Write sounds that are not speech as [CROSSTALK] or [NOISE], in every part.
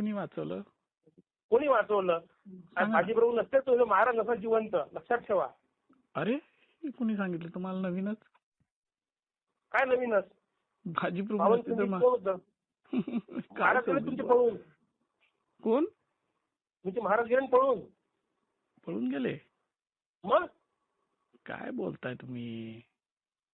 कुणी वाचवलं? कोणी वाचवलं. बाजीप्रभू नसते तो महाराज नसा जिवंत. लक्षात ठेवा. अरे कुणी सांगितलं? तुम्हाला नवीनच? काय नवीनच? भाजी प्रभू [LAUGHS] महाराज तुमचे? पळून. कोण? तुमचे महाराज गेले पळून. पळून गेले? मग? काय बोलताय तुम्ही?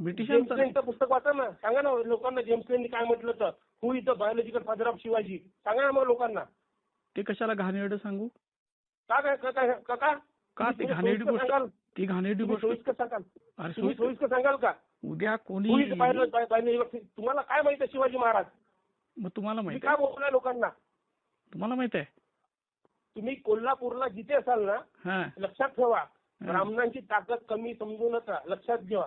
ब्रिटिशांचा पुस्तक वाचा ना. सांगा ना लोकांना जेम्स लेननी काय म्हटलं तर who is the biological father of Shivaji? सांगा ना मग लोकांना. ते कशाला घाणेरडं सांगू? का काय का का ते घाणेरडी गोष्ट? ती घाणेरडी गोष्ट सोयीस्कर सांगाल. अरे सोयीस्कर- सांगाल का? उद्या कोणी तुम्हाला काय माहिती आहे शिवाजी महाराज? मग तुम्हाला तुम्ही माहीत काय बोललाय लोकांना? तुम्हाला माहीत आहे? तुम्ही कोल्हापूरला जिथे असाल ना लक्षात ठेवा. ब्राह्मणांची ताकद कमी समजू नका. लक्षात घ्या.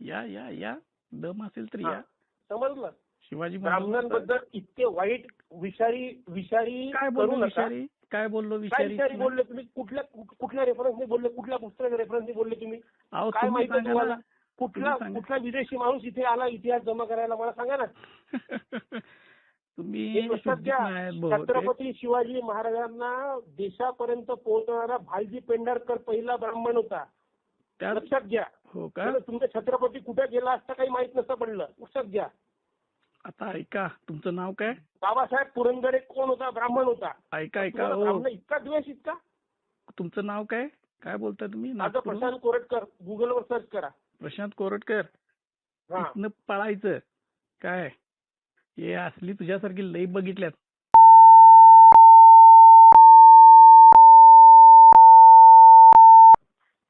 या या या. दम असेल तर. या. समजलं. शिवाजी ब्राह्मणांबद्दल इतके वाईट विषारी विषारी काय नका. विषारी? काय बोललो विषारी? बोलले तुम्ही? कुठल्या कुठल्या रेफरन्सने बोलले? कुठल्या पुस्तकाच्या रेफरन्सने बोलले तुम्ही? काय माहिती तुम्हाला. कुठला. कुठला विदेशी माणूस इथे आला इतिहास जमा करायला मला सांगा ना. [LAUGHS] तुम्ही. छत्रपती शिवाजी महाराजांना देशापर्यंत पोहोचणारा भालजी पेंढारकर पहिला ब्राह्मण होता. लक्षात घ्या. हो का? तुमचा छत्रपती कुठे गेला असता काही माहीत नसतं पडलं. लक्षात घ्या. आता ऐका तुमचं नाव काय? बाबासाहेब पुरंदरे कोण होता? ब्राह्मण होता. ऐका ऐका हो. ब्राह्मण इतका द्वेष इतका? तुमचं नाव काय? काय बोलता तुम्ही? माझं? प्रशांत कोरटकर. गुगलवर सर्च करा. प्रशांत कोरटकर? इथनं पळायचं. काय? हे असली तुझ्यासारखी लई बघितल्यात.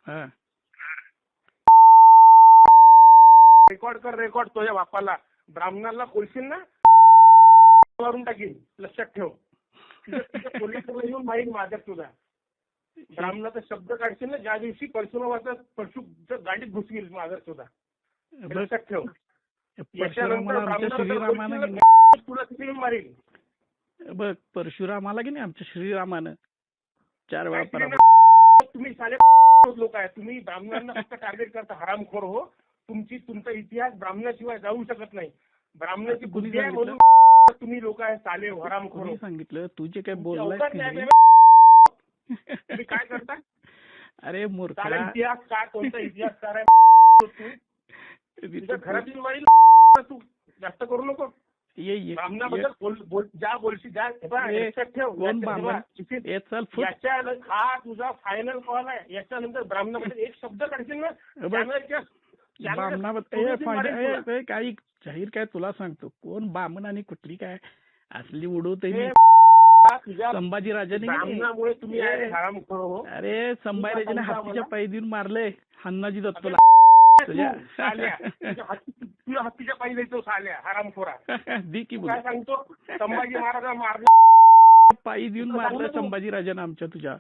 हा. रेकॉर्ड कर रेकॉर्ड तुझ्या बापाला. ब्राह्मणाला बोलशील ना मारून टाकीन. लक्षात ठेव. पोलिसाला येऊन माहीत माझ्यात तुझा. ब्राह्मणाचा शब्द काढशील ना ज्या दिवशी परशुरामाचा परशु गाडीत घुसवील माझा सुद्धा हे बघ लक्षात ठेव. याच्यानंतर तुला तिथे मारील बघ परशुरामाला की नाही आमच्या श्रीरामानं. चार वेळा तुम्ही साले लोक आहे तुम्ही ब्राह्मणांना फक्त टार्गेट करता हरामखोर हो. तुमची तुमचा इतिहास ब्राह्मणाशिवाय जाऊ शकत नाही. ब्राह्मणाची बुद्धी आहे? म्हणून तुम्ही लोक आहे साले हरामखोर कोणी हो. सांगितलं? तू जे काय बोललाय [LAUGHS] तुम्ही काय करता अरे मूर्खा. इतिहास काय कोणता इतिहासकार आहे? तू? तुझ्या घरातील मारील तू. जास्त करू नको. ब्राह्मणाबद्दल ज्या बोलशी ज्या ठेव. याच्या-? हे हा तुझा फायनल कॉल आहे. याच्यानंतर ब्राह्मणाबद्दल एक शब्द काढशील ना? बामणाबद्दल तुम्ही ए, फायदा- ए, काही जाहीर काय तुला सांगतो. कोण बामण आणि कुठली काय? असली उडवते मी. तुझ्या संभाजी राजाने ब्राह्मणामुळे तुम्ही हरामखोर हो. अरे संभाजी राजाने तुझा हत्तीच्या पायी देऊन मारले. हन्नाजी दत्तला. तुझ्या- साल्या. तुझ्या हत्ती- तुझ्या हत्तीच्या पायी जायचो साल्या हरामखोरा [LAUGHS] दी की तू काय सांगतो? संभाजी महाराज मारला. पायी देऊन तू मारलं. संभाजीराजानं आमच्या तुझ्या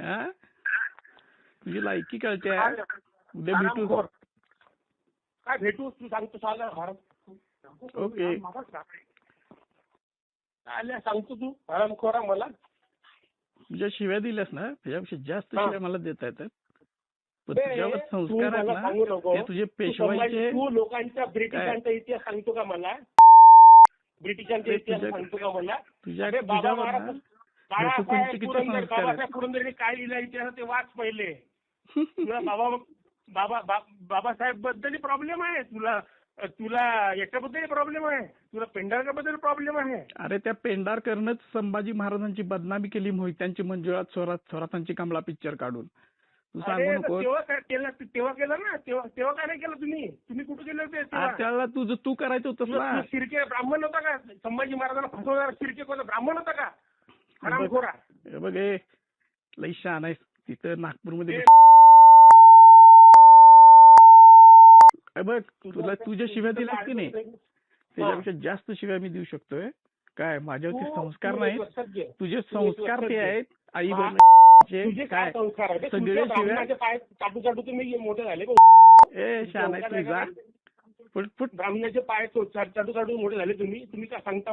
हा? तुझी लायकी कळते. हा? उद्या भेटू. काय भेटू? तू सांगतो साल्या भारत ओके. साल्या सांगतो तू. हरामखोरा मला. तुझ्या शिव्या दिल्यास ना त्याच्यापेक्षा जास्त. शिव्या मला देता येतात. संस्कार तुझे पेशवाईचे तू लोकांच्या ब्रिटिशांचा इतिहास सांगतो का मला? ब्रिटिशांचा इतिहास सांगतो का मला? तुझ्या बाळासाहेब पुरंदर. बाबासाहेब पुरंदरेने काय लिहिलं इतिहास ते वाच पहिले. [LAUGHS] बाबा बाबा बाबासाहेबबद्दल प्रॉब्लेम आहे. तुला तुला याच्याबद्दल प्रॉब्लेम आहे. तुला पेंढारकरबद्दल प्रॉब्लेम आहे. अरे त्या पेंढारकरनंच संभाजी महाराजांची बदनामी केली मोहित्यांची मंजुळात स्वरात स्वरातांची कमला पिक्चर काढून. तेव्हा केलं तेव्हा केलं ना? तेव्हा तेव्हा काय नाही केलं तुम्ही? तुम्ही कुठे केले होते? त्याला तुझं तू करायचं शिर्के ब्राह्मण होता का? संभाजी महाराजांना फसवणारा शिर्के कोणता? ब्राह्मण होता का? बघ लई शहाण आहेस तिथं नागपूरमध्ये ते- हे बघ तुला तुझ्या शिव्या दिल्यास की नाही? त्याच्यापेक्षा जास्त शिव्या मी देऊ शकतोय. काय माझ्यावरती तू- संस्कार नाहीत. घे. तुझे संस्कार ते. आहेत आई हा. काय सगळे शिव्या? शहाण आहे तुझा का? Foot foot. ब्राह्मणाचे पाय चाटू चाटू मोठे झाले तुम्ही. तुम्ही काय सांगता